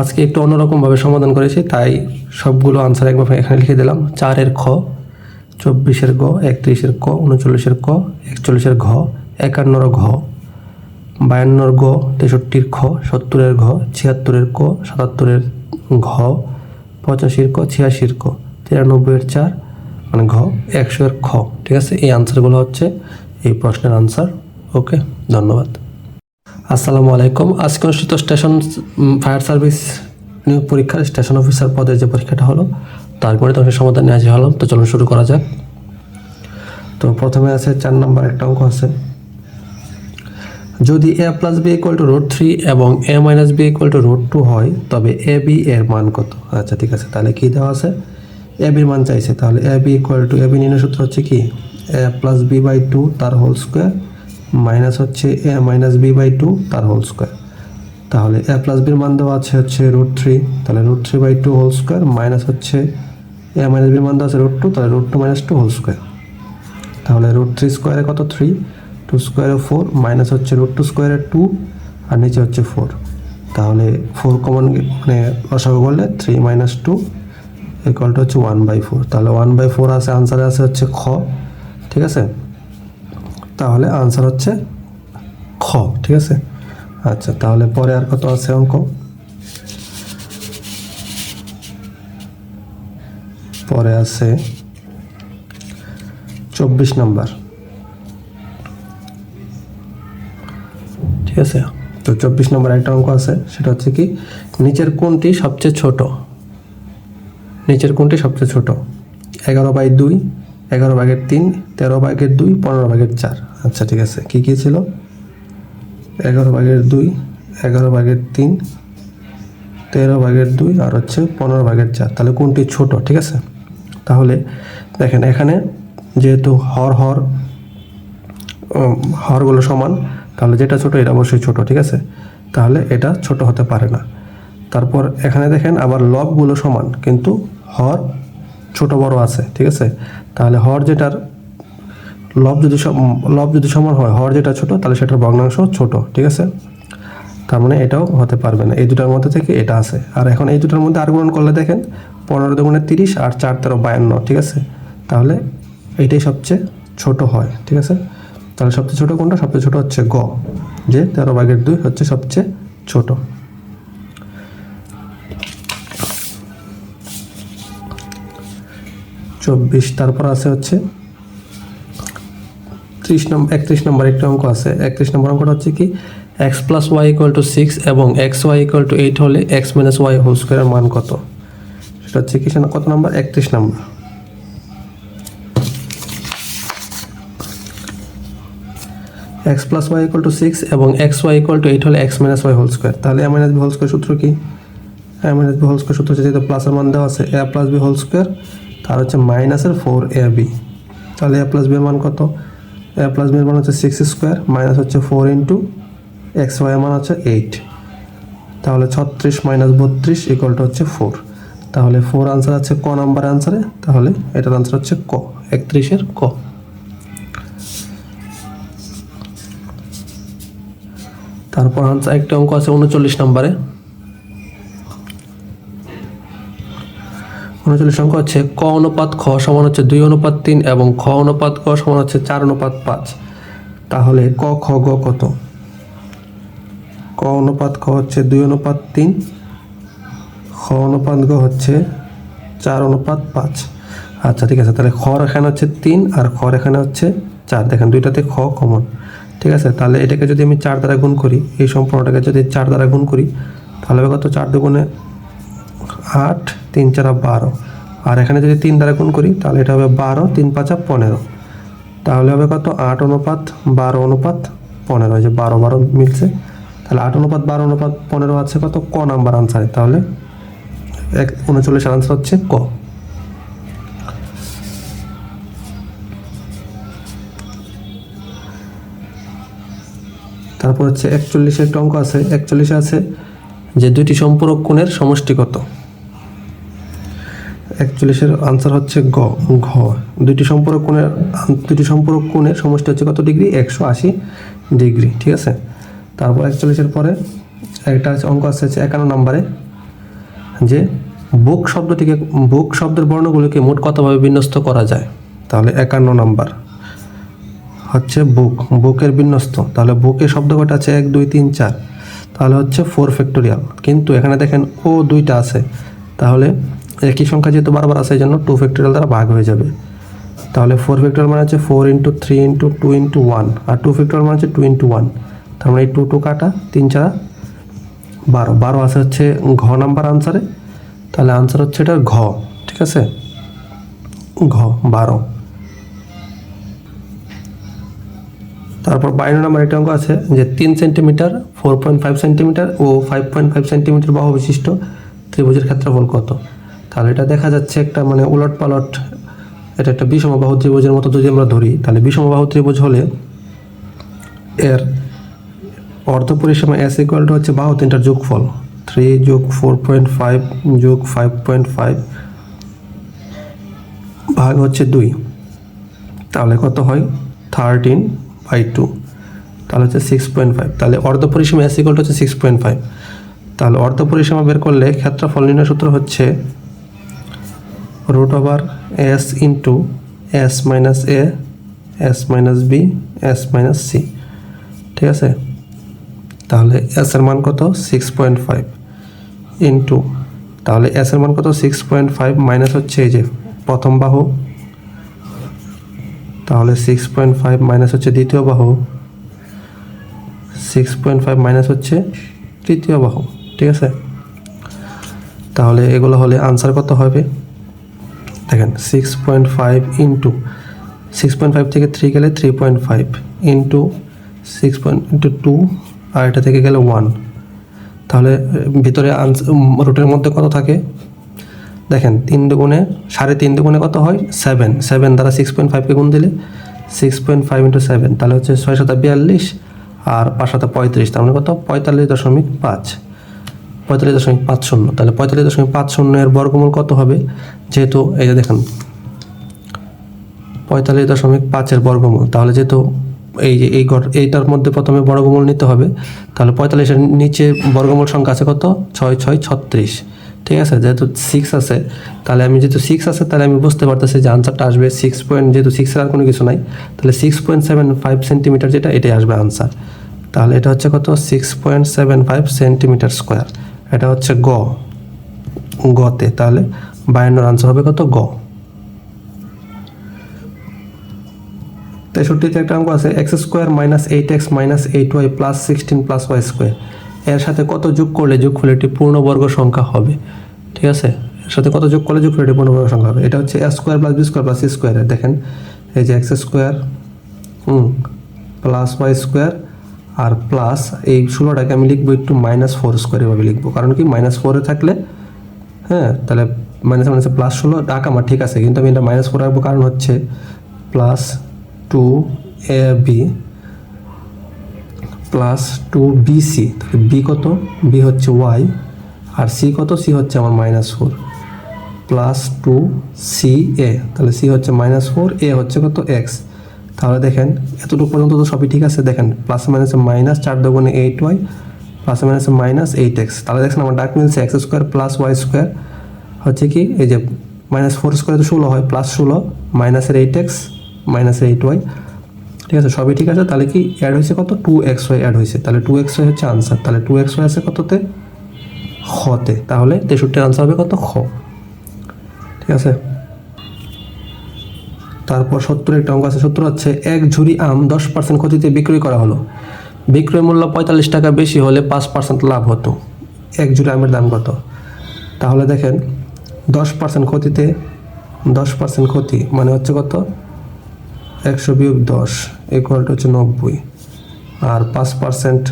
আজকে একটু অন্যরকমভাবে সমাধান করেছি, তাই সবগুলো আনসার একবার এখানে লিখে দিলাম। চারের খ, চব্বিশের গ, একত্রিশের ক, উনচল্লিশের ক, একচল্লিশের ঘ, একান্নর ঘ, বায়ান্নর গ, তেষট্টির খ, সত্তরের ঘ, ছিয়াত্তরের ক, সাতাত্তরের ঘ, পঁচাশির ক, ছিয়াশির ক, তিরানব্বইয়ের চার মানে ঘ, একশো এর খ। ঠিক আছে? এই আনসারগুলো হচ্ছে এই প্রশ্নের আনসার ওকে ধন্যবাদ। আসসালামু আলাইকুম। আজকে অনুষ্ঠিত স্টেশন ফায়ার সার্ভিস নিয়োগ পরীক্ষার স্টেশন অফিসার পদের যে পরীক্ষাটা হলো তার গণিত অংশের সমাধান নিয়ে হাজির হলাম। তো চলুন শুরু করা যাক। তো প্রথমে আছে চার নম্বর একটা অঙ্ক আছে। যদি A plus B equal to root three এবং A minus B equal to root two হয়, তবে এ বি এর মান কত? আচ্ছা ঠিক আছে, তাহলে কী দেওয়া আছে? এ বির মান চাইছে, তাহলে A B equal to A B নির্ণয় সূত্র হচ্ছে কি? A plus B by two তার হোল স্কোয়ার মাইনাস হচ্ছে, A, minus B by two, তার হোল স্কোয়ার। তাহলে এ প্লাস বির মান দেওয়া আছে হচ্ছে রুট থ্রি। তাহলে root three by two whole square minus হচ্ছে, এ মাইনাস বির মান দেওয়া আছে রুট টু, তাহলে root two minus two whole square. তাহলে রুট থ্রি স্কোয়ারে কত? থ্রি। টু স্কোয়ারে ফোর, মাইনাস হচ্ছে রুট টু স্কোয়ারে টু, আর নিচে হচ্ছে ফোর। তাহলে ফোর কমন মানে লসাগু করলে থ্রি মাইনাস টু ইকুয়ালটা হচ্ছে ওয়ান বাই ফোর। তাহলে ওয়ান বাই ফোর আছে, আনসারে আছে হচ্ছে খ। ঠিক আছে? তাহলে আনসার হচ্ছে খ, ঠিক আছে? আচ্ছা তাহলে পরে আর কত আছে অঙ্ক? পরে আছে চব্বিশ নম্বর। ঠিক আছে? তো চব্বিশ নম্বর একটা অঙ্ক আছে, সেটা হচ্ছে কি, নিচের কোনটি সবচেয়ে ছোট। নিচের কোনটি সবচেয়ে ছোট। এগারো বাই দুই এগারো ভাগের তিন, তেরো ভাগের দুই, পনেরো ভাগের চার। আচ্ছা ঠিক আছে। কী কী ছিল? এগারো ভাগের দুই, এগারো ভাগের তিন, তেরো ভাগের দুই, আর হচ্ছে পনেরো ভাগের চার। তাহলে কোনটি ছোট, ঠিক আছে? তাহলে দেখেন, এখানে যেহেতু হর হর হরগুলো সমান, তাহলে যেটা ছোট এটা অবশ্যই ছোট, ঠিক আছে? তাহলে এটা ছোট হতে পারে না। তারপর এখানে দেখেন, আবার লবগুলো সমান, কিন্তু হর ছোট বড় আছে, ঠিক আছে? তাহলে হর যেটার লব যদি লব যদি সমান হয়, হর যেটা ছোট, তাহলে সেটার ভগ্নাংশ ছোট, ঠিক আছে? তার মানে এটাও হতে পারবে না। এই দুটার মধ্যে থেকে এটা আছে। আর এখন এই দুটার মধ্যে আর করলে দেখেন, পনেরো দুগুণে তিরিশ আর চার তেরো বায়ান্ন, ঠিক আছে? তাহলে এইটাই সবচেয়ে ছোট হয়, ঠিক আছে? তাহলে সবচেয়ে ছোট কোনটা? সবচেয়ে ছোট হচ্ছে গ, যে তেরো ভাগের দুই হচ্ছে সবচেয়ে ছোট। চব্বিশ, তারপর আছে হচ্ছে ত্রিশ নম্বর একত্রিশ নম্বর একটা অঙ্ক আছে। একত্রিশ নম্বর অঙ্কটা হচ্ছে কি X plus Y equal to six এবং X Y equal to eight হলে এক্স মাইনাস ওয়াই হোল স্কোয়ারের মান কত? সেটা হচ্ছে কি সেটা কত নম্বর? একত্রিশ number. X plus Y equal to six এবং X Y equal to eight হলে X minus Y whole square তাহলে A minus B whole square সূত্র কি? A minus B whole square সূত্র হচ্ছে যেহেতু প্লাসের মান দেওয়া আছে A plus B whole square তার হচ্ছে মাইনাসের ফোর এ বি তাহলে এ প্লাস বি মান কত? এ প্লাস বি মান হচ্ছে সিক্স স্কোয়ার মাইনাস হচ্ছে ফোর ইন্টু এক্স ওয়াই মান হচ্ছে এইট তাহলে ছত্রিশ মাইনাস বত্রিশ ইকুয়ালটা হচ্ছে ফোর তাহলে ফোর আনসার আছে ক নাম্বার আনসারে তাহলে এটার আনসার হচ্ছে ক, একত্রিশের ক। তারপর আনসার একটা অঙ্ক আছে উনচল্লিশ নম্বরে উনচল্লিশ অঙ্ক হচ্ছে ক অনুপাত খ সমান হচ্ছে দুই অনুপাত তিন এবং খ অনুপাত ক সমান হচ্ছে চার অনুপাত পাঁচ। তাহলে ক, খ, গ কত? ক অনুপাত খ হচ্ছে দুই অনুপাত তিন, খ অনুপাত গ হচ্ছে চার অনুপাত পাঁচ। আচ্ছা ঠিক আছে, তাহলে খর এখানে হচ্ছে তিন আর খর এখানে হচ্ছে চার। দেখেন, দুইটাতে খ কমন ঠিক আছে, তাহলে এটাকে যদি আমি চার দ্বারা গুণ করি, এই সম্পূর্ণটাকে যদি চার দ্বারা গুণ করি, তাহলে কত? চার দুগুণে আট, তিন, চারা বারো। আর এখানে যদি তিন দ্বারা গুণ করি, তাহলে এটা হবে বারো, তিন, পাঁচা পনেরো। তাহলে হবে কত? আট অনুপাত বারো অনুপাত পনেরো। যে বারো বারো মিলছে। তাহলে আট অনুপাত বারো অনুপাত পনেরো আছে কত? ক নাম্বার আনসারে তাহলে এক উনচল্লিশ আনসার হচ্ছে ক। তারপর হচ্ছে একচল্লিশে একটা অঙ্ক আছে। একচল্লিশে আছে যে দুইটি সম্পূরক কোণের সমষ্টি কত? একচল্লিশের আনসার হচ্ছে গ, ঘ। দুইটি সম্পূরক কোণের, দুইটি সম্পূরক কোণের সমষ্টি হচ্ছে কত ডিগ্রি? একশো আশি ডিগ্রি, ঠিক আছে? তারপর একচল্লিশের পরে একটা আছে অঙ্ক আছে হচ্ছে একান্ন নম্বরে, যে বুক শব্দটিকে, বুক শব্দের বর্ণগুলিকে মোট কতভাবে বিন্যস্ত করা যায়? তাহলে একান্ন নাম্বার হচ্ছে বুক, বুকের বিন্যস্ত। তাহলে বুকের শব্দ কটা আছে? এক, দুই, তিন, চার। তাহলে হচ্ছে ফোর ফ্যাক্টোরিয়াল কিন্তু এখানে দেখেন ও দুইটা আছে। তাহলে একই সংখ্যা যেহেতু বারবার আসে এই জন্য টু ফ্যাক্টোরিয়াল দ্বারা ভাগ হয়ে যাবে। তাহলে ফোর ফ্যাক্টোরিয়াল মানে হচ্ছে four into three into two into one আর টু ফ্যাক্টোরিয়াল মানে হচ্ছে টু ইন্টু ওয়ান তার মানে এই টু টু কাটা, তিন চার, বারো। বারো আছে হচ্ছে ঘ নাম্বার আনসারে তাহলে আনসার হচ্ছে এটা ঘ, ঠিক আছে? ঘ, বারো। তারপর বাইনো নাম্বার একটা অঙ্ক আছে যে তিন centimetre four point five centimetre ও ফাইভ পয়েন্ট ফাইভ সেন্টিমিটার বাহু বিশিষ্ট ত্রিভুজের ক্ষেত্রফল কত? তাহলে এটা দেখা যাচ্ছে একটা মানে উলট পালট এটা একটা বিষমবাহু ত্রিভুজের মতো যদি আমরা ধরি, তাহলে বিষমবাহু ত্রিভুজ হলে এর অর্ধ পরিসীমা এস ইকুয়াল টু হচ্ছে বাহু তিনটার যোগফল থ্রি যোগ ফোর পয়েন্ট ফাইভ যোগ ফাইভ পয়েন্ট ফাইভ ভাগ হচ্ছে দুই। তাহলে কত হয়? থার্টিন বাই টু তাহলে হচ্ছে সিক্স পয়েন্ট ফাইভ তাহলে অর্ধ পরিসীমা এস ইকুয়াল টু হচ্ছে সিক্স পয়েন্ট ফাইভ তাহলে অর্ধ পরিসীমা বের করলে ক্ষেত্রফল নির্ণয় সূত্র হচ্ছে root over S into S minus A S minus B S minus C ঠিক আছে? তাহলে এস এর মান কত? সিক্স পয়েন্ট ফাইভ ইন্টু তাহলে এস এর মান কত? সিক্স পয়েন্ট ফাইভ মাইনাস হচ্ছে এই যে প্রথম বাহু। তাহলে সিক্স পয়েন্ট ফাইভ মাইনাস হচ্ছে দ্বিতীয় বাহু। সিক্স পয়েন্ট ফাইভ মাইনাস হচ্ছে তৃতীয় বাহু, ঠিক আছে? তাহলে এগুলো হলে আনসার কত হবে? দেখেন six point five into six point five থেকে থ্রি গেলে three point five into six point into two আর এটা থেকে গেলে ওয়ান তাহলে ভিতরে আনসার রুটের মধ্যে কত থাকে? দেখেন, তিন দুগুণে, সাড়ে তিন দুগুণে কত হয়? সেভেন সেভেন দ্বারা সিক্স পয়েন্ট ফাইভকে গুণ দিলে six point five into seven তাহলে হচ্ছে ছয় সাথে বিয়াল্লিশ আর পাঁচ সাথে পঁয়ত্রিশ, তার মানে কত? পঁয়তাল্লিশ দশমিক পাঁচ। পঁয়তাল্লিশ দশমিক পাঁচ শূন্য। তাহলে পঁয়তাল্লিশ দশমিক পাঁচ শূন্য এর বর্গমূল কত হবে? যেহেতু এই যে দেখেন, পঁয়তাল্লিশ দশমিক পাঁচের বর্গমূল, তাহলে যেহেতু এই যে এই এইটার মধ্যে প্রথমে বর্গমূল নিতে হবে, তাহলে পঁয়তাল্লিশের নিচে বর্গমূল সংখ্যা আছে কত? ছয় ছয়, ছত্রিশ। ঠিক আছে? যেহেতু সিক্স আছে, তাহলে আমি যেহেতু সিক্স আছে, তাহলে আমি বুঝতে পারতেছি যে আনসারটা আসবে সিক্স পয়েন্ট যেহেতু সিক্সের আর কোনো কিছু নাই, তাহলে six point seven five centimetre যেটা, এটাই আসবে আনসার তাহলে এটা হচ্ছে কত? Six point seven five centimetre square এটা হচ্ছে গ। গতে, তাহলে বায়ান্নর আনসার হবে কত? গ। তেষট্টিতে একটা অঙ্ক আছে X square minus eight X minus eight Y plus sixteen plus Y square এর সাথে কত যোগ করলে যোগফলটি পূর্ণবর্গ সংখ্যা হবে? ঠিক আছে? এর সাথে কত যোগ করলে যোগফলটি পূর্ণবর্গ সংখ্যা হবে? এটা হচ্ছে A square plus B square plus C square দেখেন, এই যে X square plus Y square আর প্লাস এই ষোলোটাকে আমি লিখব একটু মাইনাস ফোর স্কোয়ার এভাবে লিখব। কারণ কি মাইনাস ফোরে থাকলে হ্যাঁ তাহলে মাইনাস মাইনাসে প্লাস ষোলো, ডাক আমার ঠিক আছে, কিন্তু আমি এটা মাইনাস ফোর রাখব কারণ হচ্ছে plus two A B plus two B C তাহলে বি কত? বি হচ্ছে ওয়াই আর সি কত? সি হচ্ছে আমার minus four plus two C A তাহলে সি হচ্ছে মাইনাস ফোর এ হচ্ছে কত? এক্স তাহলে দেখেন, এতটুকু পর্যন্ত তো সবই ঠিক আছে। দেখেন প্লাস মাইনাসে মাইনাস চার দোকানে এইট ওয়াই প্লাস মাইনাসে মাইনাস এইট এক্স তাহলে দেখেন আমার ডাক মিলছে X square plus Y square হচ্ছে কি, এই যে মাইনাস ফোর স্কোয়ারে তো ষোলো হয় প্লাস ষোলো মাইনাসের এইট এক্স মাইনাসের এইট ওয়াই ঠিক আছে, সবই ঠিক আছে, তাহলে কি অ্যাড হয়েছে কত? টু এক্স ওয়াই অ্যাড হয়েছে। তাহলে টু এক্স ওয়াই হচ্ছে আনসার তাহলে টু এক্স ওয়াই আছে কততে? খতে তাহলে তেষট্টির আনসার হবে কত? খ। ঠিক আছে? তারপর সত্তর একটা অঙ্ক আছে, সত্তর হচ্ছে এক ঝুড়ি আম দশ পার্সেন্ট ক্ষতিতে বিক্রয় করা হলো। বিক্রয় মূল্য পঁয়তাল্লিশ টাকা বেশি হলে পাঁচ পার্সেন্ট লাভ হতো। এক ঝুড়ি আমের দাম কত? তাহলে দেখেন, দশ পার্সেন্ট ক্ষতিতে, দশ পার্সেন্ট ক্ষতি মানে হচ্ছে কত? একশো বিয়োগ দশ ইকুয়াল টু হচ্ছে নব্বই। আর পাঁচ পার্সেন্ট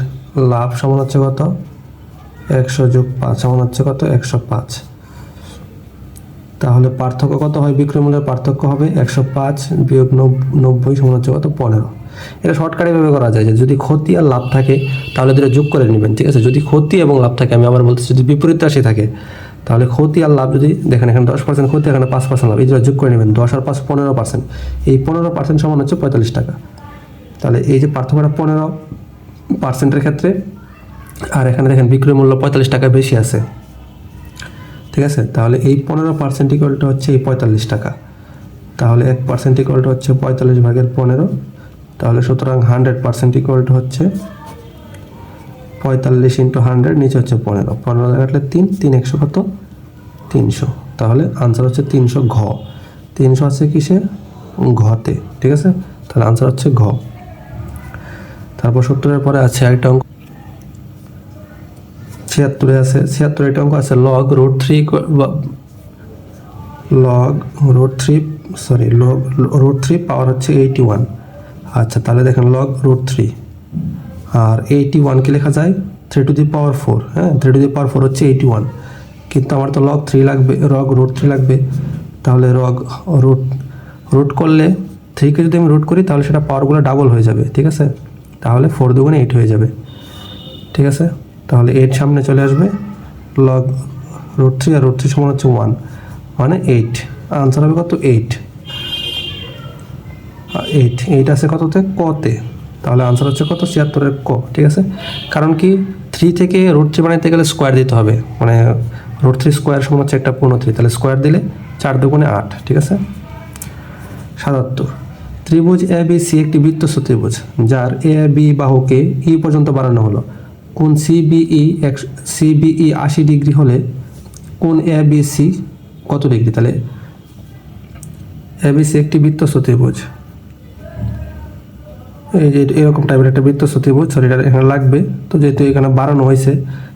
লাভ সমান হচ্ছে কত? একশো যোগ পাঁচ সমান হচ্ছে কত? একশো পাঁচ। তাহলে পার্থক্য কত হয়? বিক্রয় মূল্যের পার্থক্য হবে একশো পাঁচ বিয়োগ নব- নব্বই সমান হচ্ছে কত? পনেরো। এটা শর্টকাটে ভাবে করা যায় যে যদি ক্ষতি আর লাভ থাকে, তাহলে দুটো যোগ করে নেবেন, ঠিক আছে? যদি ক্ষতি এবং লাভ থাকে, আমি আবার বলতেছি যদি বিপরীত রাশি থাকে, তাহলে ক্ষতি আর লাভ যদি, দেখেন এখানে দশ পার্সেন্ট ক্ষতি, এখানে পাঁচ পার্সেন্ট লাভ, এই দুটো যোগ করে নেবেন, দশ আর পাঁচ, পনেরো পার্সেন্ট এই পনেরো পার্সেন্ট সমান হচ্ছে পঁয়তাল্লিশ টাকা। তাহলে এই যে পার্থক্যটা পনেরো পার্সেন্টের ক্ষেত্রে, আর এখানে দেখেন বিক্রয় মূল্য পঁয়তাল্লিশ টাকা বেশি আছে। ঠিক আছে? তাহলে এই পনেরো পার্সেন্ট ইকুয়ালটা হচ্ছে এই পঁয়তাল্লিশ টাকা। তাহলে এক পার্সেন্ট ইকুয়ালটা হচ্ছে পঁয়তাল্লিশ ভাগের পনেরো। তাহলে সুতরাং হান্ড্রেড পার্সেন্ট ইকুয়ালটা হচ্ছে পঁয়তাল্লিশ ইন্টু হান্ড্রেড নিচে হচ্ছে পনেরো। পনেরো কাটলে তিন তিন একশো কত? তিনশো। তাহলে আনসার হচ্ছে তিনশো ঘ। তিনশো আছে কিসে? ঘতে। ঠিক আছে? তাহলে আনসার হচ্ছে ঘ। তারপর সত্তরের পরে আছে একটা অঙ্ক। ছিয়াত্তরে আছে, ছিয়াত্তর একটা অঙ্ক আছে log root three log root three sorry log root three power হচ্ছে এইটি ওয়ান আচ্ছা তাহলে দেখেন লগ রুট থ্রি আর এইটি ওয়ানকে লেখা যায়? Three to the power four হ্যাঁ three to the power four হচ্ছে এইটি ওয়ান কিন্তু আমার তো লগ থ্রি লাগবে রগ রুট থ্রি লাগবে। তাহলে রগ রুট রুট করলে থ্রিকে যদি আমি রুট করি, তাহলে সেটা পাওয়ারগুলো ডাবল হয়ে যাবে, ঠিক আছে? তাহলে ফোর দুগুণে এইট হয়ে যাবে, ঠিক আছে? তাহলে এইট সামনে চলে আসবে লগ রুট থ্রি আর রুট থ্রি সমান হচ্ছে ওয়ান মানে এইট আনসার হবে কত? এইট এইট এইট আছে কততে? কতে। তাহলে আনসার হচ্ছে কত? ছিয়াত্তরের ক, ঠিক আছে? কারণ কি? থ্রি থেকে রুট থ্রি বানাইতে গেলে স্কোয়ার দিতে হবে। মানে রুট থ্রি স্কোয়ার সমান হচ্ছে একটা পূর্ণ থ্রি তাহলে স্কোয়ার দিলে চার দুগুণে আট, ঠিক আছে? সাতাত্তর। ত্রিভুজ এ বি সি একটি বৃত্তস্থ ত্রিভুজ, যার এ বি বাহুকে ই পর্যন্ত বাড়ানো হলো। কোন সিবিই এক সিবিই আশি ডিগ্রি হলে কোন এ বি সি কত ডিগ্রি? তাহলে এ বি সি একটি বৃত্তস্থ ত্রিভুজ এই যে এরকম টাইপের একটা বৃত্তস্থ ত্রিভুজ সরি এটা এখানে লাগবে। তো যেহেতু এখানে বাড়ানো হয়েছে,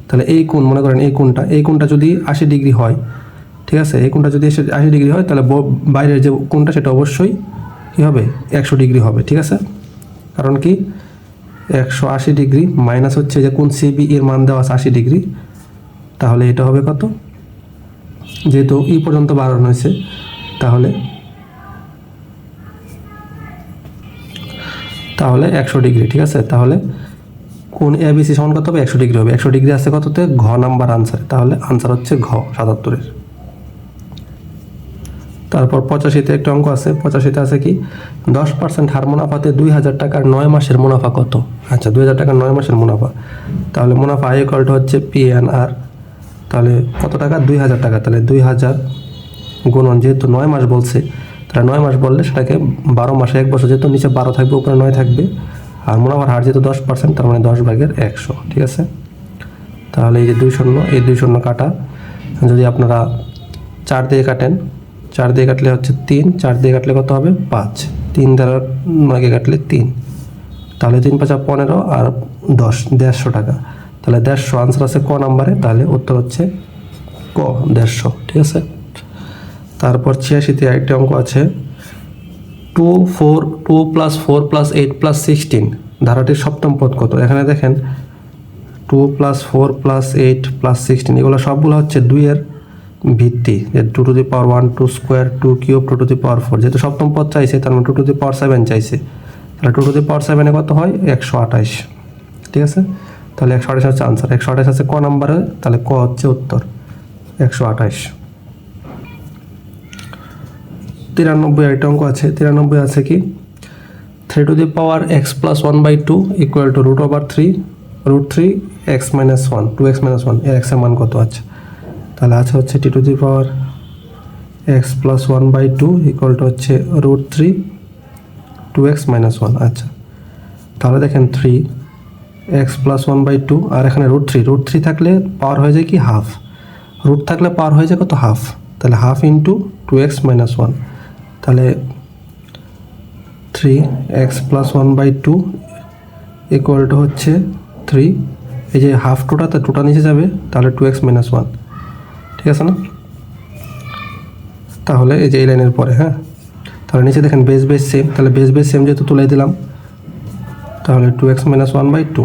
তাহলে এই কোণ, মনে করেন এই কোণটা এই কোণটা যদি আশি ডিগ্রি হয়, ঠিক আছে? এই কোণটা যদি আশি ডিগ্রি হয়, তাহলে বাইরের যে কোণটা, সেটা অবশ্যই কী হবে? একশো ডিগ্রি হবে, ঠিক আছে? কারণ কি? একশো আশি ডিগ্রি, মাইনাস হচ্ছে যে কোন সিবি এর মান দেওয়া আছে আশি ডিগ্রি, তাহলে এটা হবে কত? যেহেতু ই পর্যন্ত বাড়ানো হয়েছে, তাহলে তাহলে একশো ডিগ্রি, ঠিক আছে? তাহলে কোন এবিসি সমান কত হবে? একশো ডিগ্রি হবে। একশো ডিগ্রি আছে কততে? ঘ নাম্বার আনসার তাহলে আনসার হচ্ছে ঘ, সাতাত্তরের। তারপর পঁচাশিতে একটা অঙ্ক আছে, পঁচাশিতে আছে কি? দশ পার্সেন্ট হার মুনাফাতে দুই হাজার টাকার নয় মাসের মুনাফা কত? আচ্ছা দুই হাজার টাকার নয় মাসের মুনাফা। তাহলে মুনাফা আই কলটা হচ্ছে পি এন আর তাহলে কত টাকা? দুই হাজার টাকা। তাহলে দুই হাজার গুণন যেহেতু নয় মাস বলছে, তাহলে নয় মাস বললে সেটাকে বারো মাসে এক বছর যেহেতু নিচে বারো থাকবে, উপরে নয় থাকবে। আর মুনাফার হার যেহেতু দশ পার্সেন্ট তার মানে দশ ভাগের একশো, ঠিক আছে? তাহলে এই যে দুই শূন্য, এই দুই শূন্য কাটা, যদি আপনারা চার দিয়ে কাটেন চার দিয়ে কাটলে হচ্ছে তিন, চার দিয়ে কাটলে কত হবে? পাঁচ। তিন দ্বারা নয়কে কাটলে তিন। তাহলে তিন পাঁচা পনেরো আর দশ, দেড়শো টাকা। তাহলে দেড়শো আনসার আছে ক নাম্বারে? তাহলে উত্তর হচ্ছে ক, দেড়শো। ঠিক আছে? তারপর ছিয়াশিতে আরেকটি অঙ্ক আছে। Two four, two plus four plus eight plus sixteen. ধারাটির সপ্তম পদ কত? এখানে দেখেন, two plus four plus eight plus sixteen, এগুলো সবগুলো হচ্ছে দুইয়ের ভিত্তি, যে two to the power one two square two cube two to the power four যেহেতু সপ্তম পদ চাইছে, তার মানে two to the power seven চাইছে। তাহলে টু টু দি পাওয়ার সেভেনে কত হয়? একশো আঠাশ। ঠিক আছে? তাহলে একশো আঠাশ হচ্ছে আনসার একশো আঠাশ আছে ক নাম্বারে তাহলে ক হচ্ছে উত্তর। একশো আঠাশ। তিরানব্বই আরেকটা অঙ্ক আছে। তিরানব্বই আছে কি? Three to the power X plus one by two equal to root over three root three X minus one two X minus ওয়ানের এক্সের মান কত আছে? তাহলে আছে হচ্ছে টি to the power X plus one by two equal to হচ্ছে root three two X minus one আচ্ছা। তাহলে দেখেন three X plus one by two আর এখানে রুট থ্রি রুট থ্রি থাকলে পাওয়ার হয়ে যায় কি হাফ রুট থাকলে পাওয়ার হয়ে যায় কত হাফ তাহলে half into two X minus one তাহলে three X plus one by two equal to হচ্ছে থ্রি এই যে হাফ টুটাতে টুটা নিচে যাবে, তাহলে টু এক্স মাইনাস ওয়ান ঠিক আছে না? তাহলে এই যে এই লাইনের পরে হ্যাঁ? তাহলে নিচে দেখেন বেস বেস সেম তাহলে বেস বেস সেম যেহেতু তুলে দিলাম, তাহলে two X minus one by two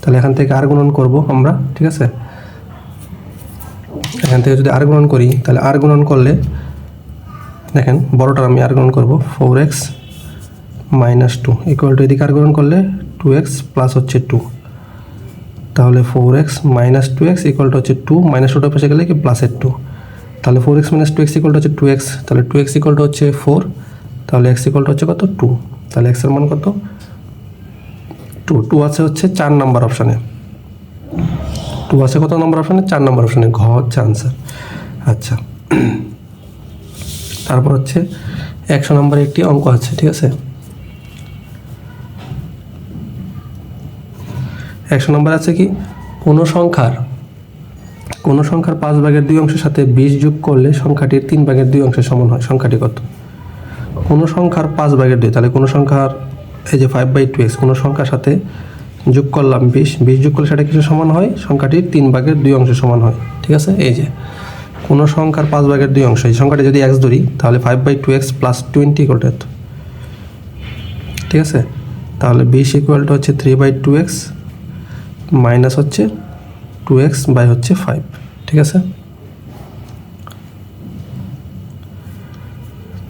তাহলে এখান থেকে আর গুণন করব আমরা, ঠিক আছে? এখান থেকে যদি আর গুণন করি, তাহলে আর গুণন করলে, দেখেন বড়টার আমি আর গুণন করব four X minus two equal to এদিকে আর গুণন করলে টু এক্স প্লাস হচ্ছে টু তাহলে four X minus two X equal to হচ্ছে টু মাইনাস টুটার পাশে গেলে কি প্লাসের টু তাহলে four X minus two X equal to হচ্ছে টু এক্স তাহলে টু এক্স ইকুয়াল টু হচ্ছে ফোর তাহলে এক্স ইকুয়াল টু হচ্ছে কত? টু তাহলে এক্সের মান কত? টু টু আছে হচ্ছে চার নাম্বার অপশানে টু আছে কত নম্বর অপশানে চার নম্বর অপশানে ঘ হচ্ছে আনসার আচ্ছা। তারপর হচ্ছে একশো নম্বরে একটি অঙ্ক আছে, ঠিক আছে? একশো নম্বর আছে কি? কোনো সংখ্যার কোনো সংখ্যার পাঁচ ভাগের দুই অংশের সাথে বিশ যোগ করলে সংখ্যাটির তিন ভাগের দুই অংশের সমান হয়। সংখ্যাটি কত? কোনো সংখ্যার পাঁচ ভাগের দুই, তাহলে কোনো সংখ্যার এই যে ফাইভ বাই টু এক্স কোনো সংখ্যার সাথে যোগ করলাম বিশ বিশ যোগ করলে সেটা কিছু সমান হয়? সংখ্যাটির তিন ভাগের দুই অংশের সমান হয়। ঠিক আছে? এই যে, কোনো সংখ্যার পাঁচ ভাগের দুই অংশ, এই সংখ্যাটি যদি এক্স ধরি, তাহলে five by two X plus twenty equal ঠিক আছে? তাহলে বিশ ইকুয়াল টু হচ্ছে three by two X minus হচ্ছে টু এক্স বাই হচ্ছে ফাইভ ঠিক আছে?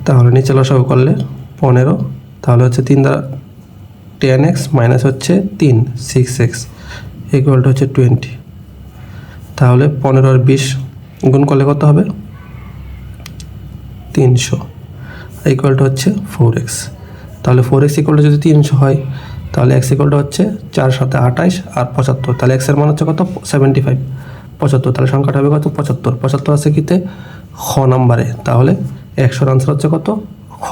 তাহলে নিচে লসাগু করলে পনেরো, তাহলে হচ্ছে তিন দ্বারা টেন এক্স মাইনাস হচ্ছে তিন সিক্স এক্স ইকুয়াল টু হচ্ছে টোয়েন্টি তাহলে পনেরো আর বিশ গুণ করলে কত হবে? তিনশো ইকুয়াল টু হচ্ছে ফোর এক্স তাহলে ফোর এক্স ইকুয়াল টু যদি তিনশো হয় তাহলে এক্স ইকুয়াল টু হচ্ছে চার সাথে আঠাইশ আর পঁচাত্তর। তাহলে এক্সের মান হচ্ছে কত? সেভেন্টি ফাইভ পঁচাত্তর, তাহলে সংখ্যাটা হবে কত? পঁচাত্তর। পঁচাত্তর আছে কিতে? খ নাম্বারে তাহলে একশোর আনসার হচ্ছে কত? খ।